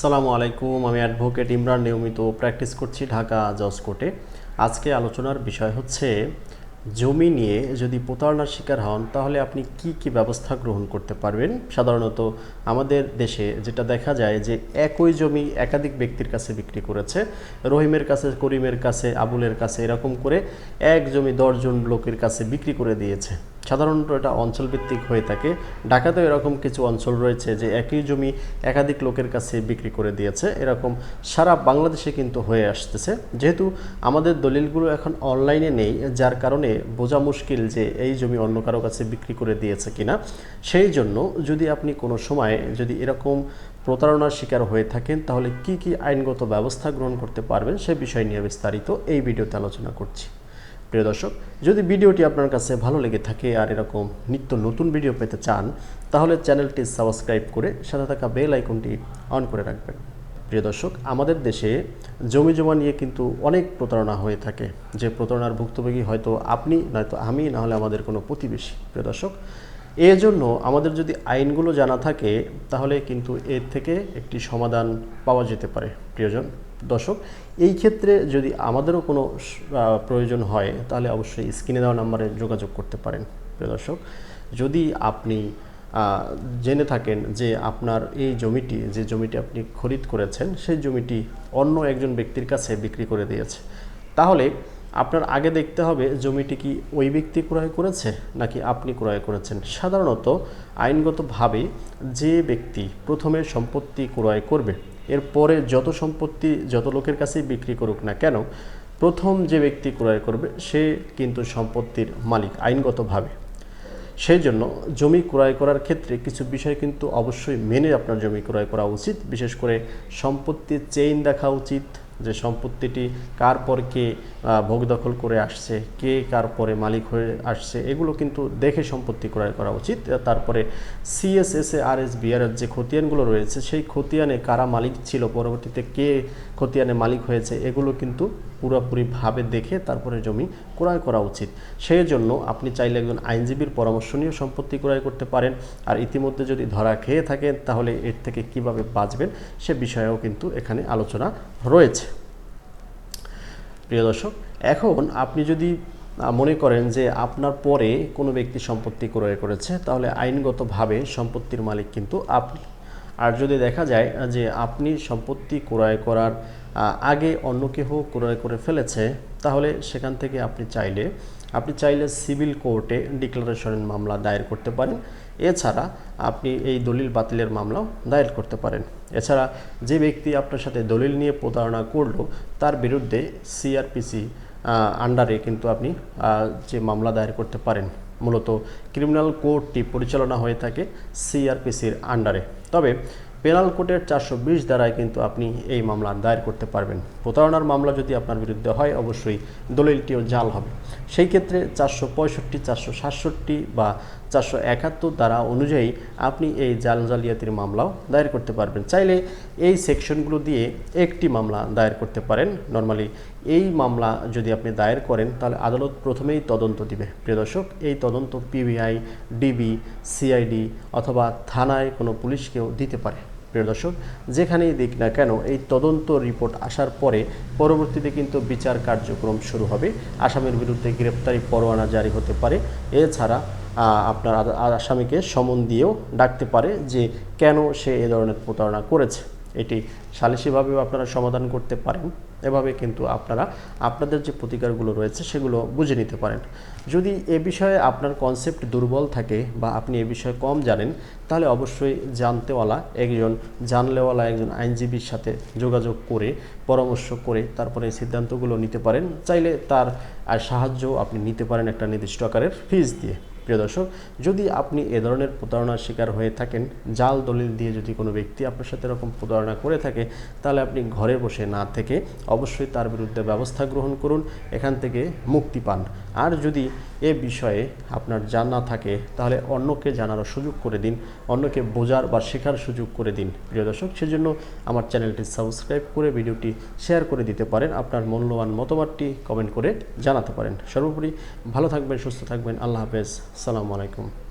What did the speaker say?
সালামু আলাইকুম, আমি অ্যাডভোকেট ইমরান নিয়মিত প্র্যাকটিস করছি ঢাকা জজ কোর্টে। আজকে আলোচনার বিষয় হচ্ছে, জমি নিয়ে যদি প্রতারণার শিকার হন, তাহলে আপনি কি কি ব্যবস্থা গ্রহণ করতে পারবেন? সাধারণত আমাদের দেশে যেটা দেখা যায় যে, একই জমি একাধিক ব্যক্তির কাছে বিক্রি করেছে। রহিমের কাছে, করিমের কাছে, আবুলের কাছে এরকম করে এক জমি দশজন লোকের কাছে বিক্রি করে দিয়েছে। সাধারণত এটা অঞ্চলভিত্তিক হয়ে থাকে। ঢাকাতেও এরকম কিছু অঞ্চল রয়েছে যে একই জমি একাধিক লোকের কাছে বিক্রি করে দিয়েছে। এরকম সারা বাংলাদেশে কিন্তু হয়ে আসতেছে। যেহেতু আমাদের দলিলগুলো এখন অনলাইনে নেই, যার কারণে বোঝা মুশকিল যে এই জমি অন্য কারও কাছে বিক্রি করে দিয়েছে কিনা। সেই জন্য যদি আপনি কোনো সময় যদি এরকম প্রতারণার শিকার হয়ে থাকেন, তাহলে কি কি আইনগত ব্যবস্থা গ্রহণ করতে পারবেন সে বিষয় নিয়ে বিস্তারিত এই ভিডিওতে আলোচনা করছি। প্রিয় দর্শক, যদি ভিডিওটি আপনার কাছে ভালো লেগে থাকে আর এরকম নিত্য নতুন ভিডিও পেতে চান, তাহলে চ্যানেলটি সাবস্ক্রাইব করে সাথে থাকা বেল আইকনটি অন করে রাখবেন। প্রিয় দর্শক, আমাদের দেশে জমি জমা নিয়ে কিন্তু অনেক প্রতারণা হয়ে থাকে। যে প্রতারণার ভুক্তভোগী হয়তো আপনি, নয়তো আমি, না হলে আমাদের কোনো প্রতিবেশী। প্রিয় দর্শক এর জন্য আমাদের যদি আইনগুলো জানা থাকে, তাহলে কিন্তু এর থেকে একটি সমাধান পাওয়া যেতে পারে। প্রিয়জন দর্শক, এই ক্ষেত্রে যদি আমাদেরও কোনো প্রয়োজন হয়, তাহলে অবশ্যই স্ক্রিনে দেওয়া নাম্বারে যোগাযোগ করতে পারেন, প্রিয় দর্শক। যদি আপনি জেনে থাকেন যে আপনার এই জমিটি, যে জমিটি আপনি খরিদ করেছেন, সেই জমিটি অন্য একজন ব্যক্তির কাছে বিক্রি করে দিয়েছে, তাহলে আপনার আগে দেখতে হবে জমিটি কি ওই ব্যক্তি ক্রয় করেছে, নাকি আপনি ক্রয় করেছেন। সাধারণত আইনগতভাবে যে ব্যক্তি প্রথমে সম্পত্তি ক্রয় করবে এরপরে যত সম্পত্তি যত লোকের কাছেই বিক্রি করুক না কেন, প্রথম যে ব্যক্তি ক্রয় করবে সে কিন্তু সম্পত্তির মালিক আইনগতভাবে। সেই জন্য জমি ক্রয় করার ক্ষেত্রে কিছু বিষয় কিন্তু অবশ্যই মেনে আপনার জমি ক্রয় করা উচিত। বিশেষ করে সম্পত্তির চেইন দেখা উচিত যে সম্পত্তিটি কার পর কে ভোগ দখল করে আসছে, কে কার পরে মালিক হয়ে আসছে, এগুলো কিন্তু দেখে সম্পত্তি ক্রয় করা উচিত। তারপরে সিএসএসএ আর এস বিআরের যে খতিয়ানগুলো রয়েছে, সেই খতিয়ানে কারা মালিক ছিল, পরবর্তীতে কে খতিয়ানে মালিক হয়েছে, এগুলো কিন্তু পুরোপুরিভাবে দেখে তারপরে জমি ক্রয় করা উচিত। সেই জন্য আপনি চাইলে একজন আইনজীবীর পরামর্শ নিয়ে সম্পত্তি ক্রয় করতে পারেন। আর ইতিমধ্যে যদি ধরা খেয়ে থাকেন তাহলে এর থেকে কীভাবে বাঁচবেন সে বিষয়েও কিন্তু এখানে আলোচনা রয়েছে। প্রিয় দর্শক, এখন আপনি যদি মনে করেন যে আপনার পরে কোনো ব্যক্তি সম্পত্তি ক্রয় করেছে, তাহলে আইনগতভাবে সম্পত্তির মালিক কিন্তু আপনি। আর যদি দেখা যায় যে আপনি সম্পত্তি ক্রয় করার আগে অন্য কেহ ক্রয় করে ফেলেছে, তাহলে সেখান থেকে আপনি চাইলে আপনি চাইলে সিভিল কোর্টে ডিক্লারেশনের মামলা দায়ের করতে পারেন। এছাড়া আপনি এই দলিল বাতিলের মামলাও দায়ের করতে পারেন। এছাড়া যে ব্যক্তি আপনার সাথে দলিল নিয়ে প্রতারণা করল, তার বিরুদ্ধে সিআরপিসি আন্ডারে কিন্তু আপনি যে মামলা দায়ের করতে পারেন। মূলত ক্রিমিনাল কোর্টটি পরিচালনা হয়ে থাকে সিআরপিসির আন্ডারে। Tobe, পেনাল কোর্টের চারশো বিশ দ্বারায় কিন্তু আপনি এই মামলা দায়ের করতে পারবেন। প্রতারণার মামলা যদি আপনার বিরুদ্ধে হয়, অবশ্যই দলিলটিও জাল হবে। সেই ক্ষেত্রে চারশো পঁয়ষট্টি, চারশো সাতষট্টি বা চারশো একাত্তর দ্বারা অনুযায়ী আপনি এই জাল জালিয়াতির মামলাও দায়ের করতে পারবেন। চাইলে এই সেকশনগুলো দিয়ে একটি মামলা দায়ের করতে পারেন। নর্মালি এই মামলা যদি আপনি দায়ের করেন, তাহলে আদালত প্রথমেই তদন্ত দিবে। প্রিয় দর্শক, এই তদন্ত পিবিআই, ডিবি, সিআইডি অথবা থানায় কোনো পুলিশকেও দিতে পারে। প্রিয় দর্শক যেখানেই দিক না কেন এই তদন্ত রিপোর্ট আসার পরে পরবর্তীতে কিন্তু বিচার কার্যক্রম শুরু হবে। আসামির বিরুদ্ধে গ্রেপ্তারি পরোয়ানা জারি হতে পারে। এছাড়া আপনার আসামিকে সমন দিয়েও ডাকতে পারে যে কেন সে এ ধরনের প্রতারণা করেছে। এটি সালিসিভাবেও আপনারা সমাধান করতে পারেন। এভাবে কিন্তু আপনারা আপনাদের যে প্রতিকারগুলো রয়েছে সেগুলো বুঝে নিতে পারেন। যদি এ বিষয়ে আপনার কনসেপ্ট দুর্বল থাকে বা আপনি এ বিষয়ে কম জানেন, তাহলে অবশ্যই জানতেওয়ালা একজন, জানলেওয়ালা একজন আইনজীবীর সাথে যোগাযোগ করে, পরামর্শ করে তারপরে সিদ্ধান্তগুলো নিতে পারেন। চাইলে তার সাহায্য আপনি নিতে পারেন একটা নির্দিষ্ট আকারের ফিজ দিয়ে। প্রিয় দর্শক, যদি আপনি এ ধরনের প্রতারণার শিকার হয়ে থাকেন, জাল দলিল দিয়ে যদি কোনো ব্যক্তি আপনার সাথে এরকম প্রতারণা করে থাকে, তাহলে আপনি ঘরে বসে না থেকে অবশ্যই তার বিরুদ্ধে ব্যবস্থা গ্রহণ করুন, এখান থেকে মুক্তি পান। আর যদি এ বিষয়ে আপনার জানা থাকে, তাহলে অন্যকে জানার সুযোগ করে দিন, অন্যকে বোঝার বা শেখার সুযোগ করে দিন। প্রিয় দর্শক, সেজন্য আমার চ্যানেলটি সাবস্ক্রাইব করে ভিডিওটি শেয়ার করে দিতে পারেন, আপনার মূল্যবান মতামতটি কমেন্ট করে জানাতে পারেন। সর্বোপরি ভালো থাকবেন, সুস্থ থাকবেন, আল্লাহ হাফেজ। সালামু আলাইকুম।